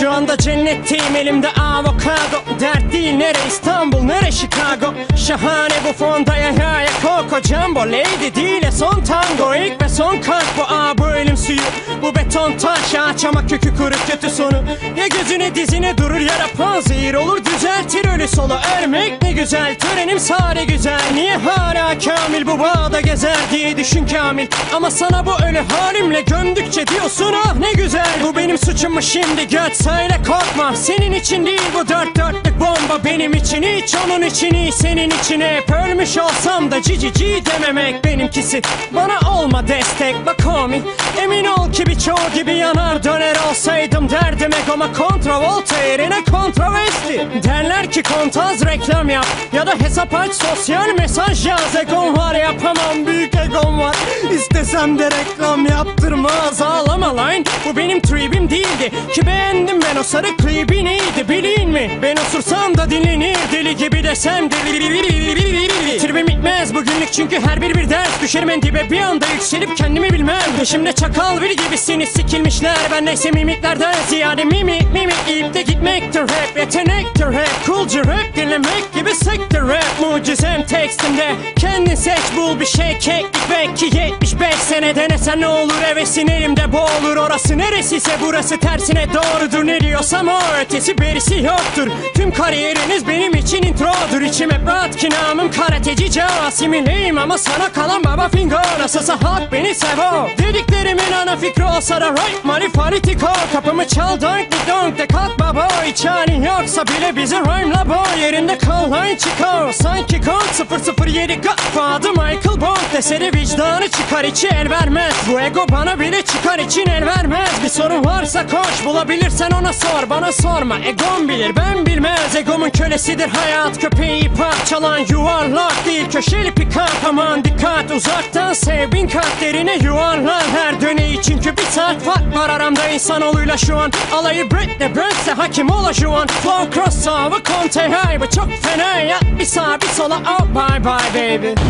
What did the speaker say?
Şu anda cennetteyim elimde avokado. Dert değil nere İstanbul nere Chicago? Şahane bu fonda ya ya Coco Jumbo. Lady değil son tango. İlk ve son kalp Beton taş ama kökü kuru kötü sonu. Ya gözüne dizine durur ya da panzehir olur Düzeltir ölü solu. Ermek ne güzel Törenim sare güzel. Niye hala kamil bu bağda gezer diye düşün kamil? Ama sana bu ölü halimle gömdükçe diyorsun ah ne güzel. Bu benim suçum mu şimdi göt söyle korkma. Senin için değil bu dört dörtlük bomba Benim için hiç. Onun için iyi senin için hep. Ölmüş olsam da cici ci dememek benimkisi. Bana olma destek bak homie. Emin ol ki birçoğu gibi yanar döner olsaydım derdim Egoma kontravolta yerine kontroversi Derler ki kontaz reklam yap Ya da hesap aç sosyal mesaj yaz. Egom var yapamam büyük egom var. İstesem de reklam yaptırmaz. Ağlama lan Bu benim tribim değildi. Ki beğendim ben o sarı klibi neydi bileyim mi Ben osursam da dinlenir deli gibi desem de Tribim bitmez bugünlük çünkü her bir bir ders Düşerim en dibe bir anda yükselip kendimi bilmem Peşimde çakal bir gibisiniz sikilmişler Ben neyse mimiklerden ziyade mimik mimik Yiyip de gitmektir rap yetenektir rap Coolca rap dinlemek gibi sektir rap Mucizem tekstimde kendin seç bul bir şey keklik belki 75 sene denesen ne olur hevesin elimde boğulur Orası neresiyse burası tersine doğrudur Ne diyorsam o ötesi berisi yoktur Tüm kariyeriniz benim için introdur İçim hep rahat ki namım karateci Casimileyim ama sana kalan baba fingo Nasılsa halk beni sevo. Dediklerimin ana fikri olsa da right money fanatiko Kapımı çal donk di donk de kalk baba Hiç halin yoksa bile bizi rhyme'la bo Yerinde kal line çıkar. Sanki kod 007 Godfather Michael Bond Deseri vicdanı çıkar içi el vermez. Bu ego bana bile çıkar için el vermez. Bir sorun varsa koş bulabilirsen ona sor. Bana sorma egom bilir ben bilmez. Egomun kölesidir hayat köpeği parçalan Yuvarlak değil. Köşeli pikap Aman dikkat uzaktan sev. Bin kat derine yuvarlar Her döneyi. Çünkü bir saat fark var aramda insanoğluyla şu an. Alayı Britney Brent'se hakim ola şu an Flow crossover Conte high bu çok fena ya Bir sağa bir sola. Oh bye bye baby